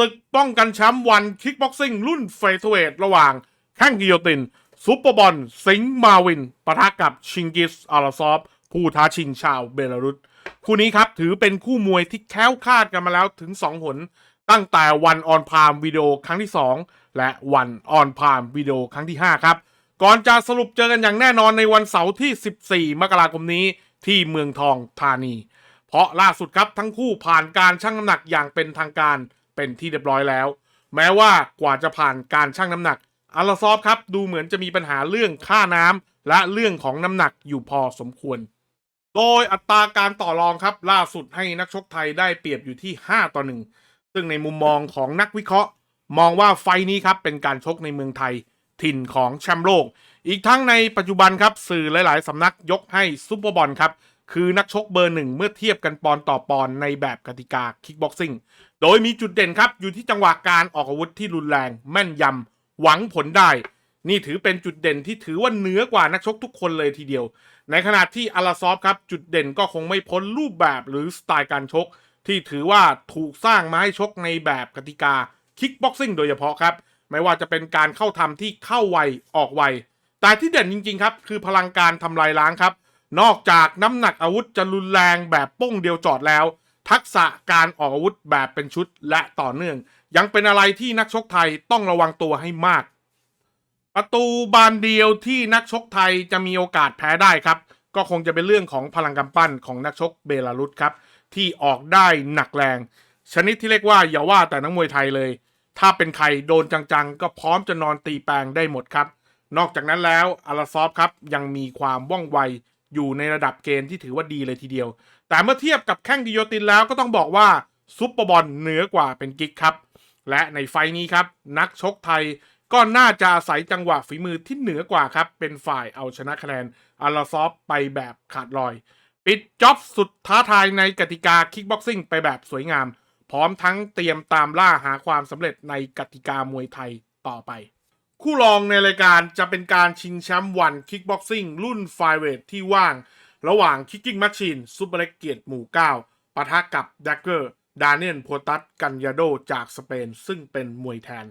ศึกป้องกันแชมป์วันคิกบ็อกซิ่งรุ่นเฟเธอร์เวทระหว่างแข้งกิโยติน ซุปเปอร์บอลสิงห์มาวินปะทะกับชิงกิสอาราซอฟ ผู้ท้าชิงชาวเบลารุสคู่นี้ครับถือเป็นคู่มวยที่แค้วคาดกันมาแล้วถึง 2 หน ตั้งแต่วันออนพามวิดีโอครั้งที่ 2 และวันออนพามวิดีโอครั้งที่ 5 ครับ ก่อนจะสรุปเจอกันอย่างแน่นอนในวันเสาร์ที่ 14 มกราคมนี้ที่เมืองทองธานี เพราะล่าสุดครับทั้งคู่ผ่านการชั่งน้ำหนักอย่างเป็นทางการ เป็นที่เรียบร้อยแล้ว แม้ว่ากว่าจะผ่านการชั่งน้ำหนักอาราซอฟครับดูเหมือนจะมีปัญหาเรื่องค่าน้ำและเรื่องของน้ำหนักอยู่พอสมควร โดยอัตราการต่อรองครับล่าสุดให้นักชกไทยได้เปรียบอยู่ที่ 5 ต่อ 1 ซึ่งในมุมมองของนักวิเคราะห์ มองว่าไฟนี้ครับเป็นการชกในเมืองไทย ถิ่นของแชมป์โลก อีกทั้งในปัจจุบันครับสื่อหลาย ๆสำนักยกให้ซุปเปอร์บอลครับคือนักชกเบอร์หนึ่งเมื่อเทียบกันปอนต่อปอนในแบบกติกาคิกบ็อกซิ่ง โดยมีจุดเด่นครับอยู่ที่จังหวะการออกอาวุธที่รุนแรงแม่นยำหวังผลได้ นี่ถือเป็นจุดเด่นที่ถือว่าเหนือกว่านักชกทุกคนเลยทีเดียว ในขณะที่อาราซอฟครับจุดเด่นก็คงไม่พ้นรูปแบบหรือสไตล์การชก ที่ถือว่าถูกสร้างมาให้ชกในแบบกติกาคิกบ็อกซิ่งโดยเฉพาะครับ ไม่ว่าจะเป็นการเข้าทำที่เข้าไวออกไวแต่ที่เด่นจริงๆครับคือพลังการทำลายล้างครับ นอกจากน้ำหนักอาวุธจะรุนแรงแบบป้งเดียวจอดแล้ว ทักษะการออกอาวุธแบบเป็นชุดและต่อเนื่อง ยังเป็นอะไรที่นักชกไทยต้องระวังตัวให้มาก ประตูบานเดียวที่นักชกไทยจะมีโอกาสแพ้ได้ครับ ก็คงจะเป็นเรื่องของพลังกำปั้นของนักชกเบลารุสครับ ที่ออกได้หนักแรง ชนิดที่เรียกว่าอย่าว่าแต่นักมวยไทยเลย ถ้าเป็นใครโดนจังๆ ก็พร้อมจะนอนตีแปลงได้หมดครับ นอกจากนั้นแล้วอาราซอฟครับยังมีความว่องไว อยู่ในระดับเกณฑ์ที่ถือว่าดีเลยทีเดียว แต่เมื่อเทียบกับแข้งดิโยตินแล้วก็ต้องบอกว่าซุปเปอร์บอลเหนือกว่าเป็นกิกครับ และในไฟล์นี้ครับ นักชกไทยก็น่าจะอาศัยจังหวะฝีมือที่เหนือกว่าครับ เป็นฝ่ายเอาชนะคะแนนอาราซอฟไปแบบขาดลอย ปิดจ็อบสุดท้าทายในกติกาคิกบ็อกซิ่งไปแบบสวยงาม พร้อมทั้งเตรียมตามล่าหาความสำเร็จในกติกามวยไทยต่อไป คู่รองในรายการจะเป็นการชิงแชมป์วันคิกบ็อกซิ่งรุ่นไฟเวทที่ว่าง ระหว่างคิกกิ้งแมชชีนซูเปอร์เล็กเกียรติหมู่ 9ปะทะกับแดกเกอร์ ดาเนียนโพตัสกันยาโดจากสเปน ซึ่งเป็นมวยแทน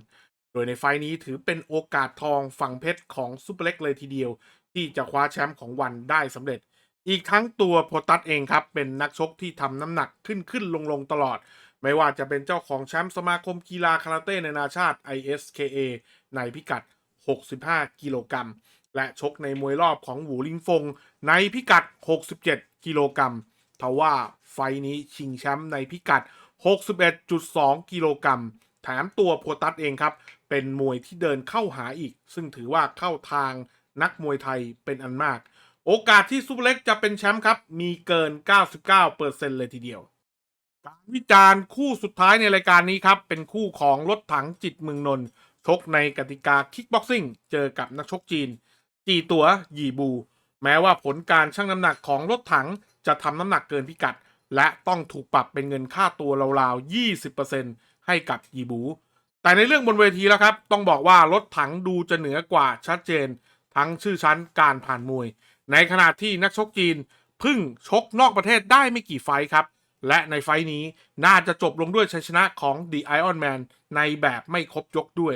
โดยในไฟล์นี้ถือเป็นโอกาสทองฝั่งเพชรของซูเปอร์เล็กเลยทีเดียว ที่จะคว้าแชมป์ของวันได้สำเร็จ อีกทั้งตัวโพตัสเองครับเป็นนักชกที่ทำน้ำหนักขึ้นขึ้นลงลงตลอด ไม่ว่าจะเป็นเจ้าของแชมป์สมาคมกีฬาคาราเต้นานาชาติ ISKA ในพิกัด 65 กิโลกรัม และชกในมวยรอบของหวูลิงฟง ในพิกัด 67 กิโลกรัมทว่าไฟล์นี้ชิงแชมป์ในพิกัด 61.2 กิโลกรัม แถมตัวโพตัสเองครับ เป็นมวยที่เดินเข้าหาอีก ซึ่งถือว่าเข้าทางนักมวยไทยเป็นอันมาก โอกาสที่ซูเปอร์เล็กจะเป็นแชมป์ครับ มีเกิน 99%เลยทีเดียว การวิจารณ์คู่สุดท้ายในรายการนี้ครับ เป็นคู่ของรถถังจิตเมืองนนท์ชกในกติกาคิกบ็อกซิ่งเจอกับนักชกจีน จีตัวหยีบู แม้ว่าผลการชั่งน้ำหนักของรถถังจะทำน้ำหนักเกินพิกัด และต้องถูกปรับเป็นเงินค่าตัวราวๆ 20%ให้กับหยีบู แต่ในเรื่องบนเวทีแล้วครับ ต้องบอกว่ารถถังดูจะเหนือกว่าชัดเจน ทั้งชื่อชั้นการผ่านมวย ในขณะที่นักชกจีนพึ่งชกนอกประเทศได้ไม่กี่ไฟครับ และในไฟท์นี้น่าจะจบลงด้วยชัยชนะของ The Iron Man ในแบบไม่ครบยกด้วย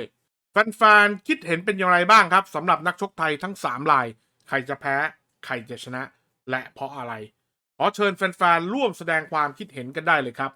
แฟนๆ คิดเห็นเป็นอย่างไรบ้างครับสำหรับนักชกไทยทั้ง 3 ราย ใครจะแพ้ ใครจะชนะ และเพราะอะไร ขอเชิญแฟนๆ ร่วมแสดงความคิดเห็นกันได้เลยครับ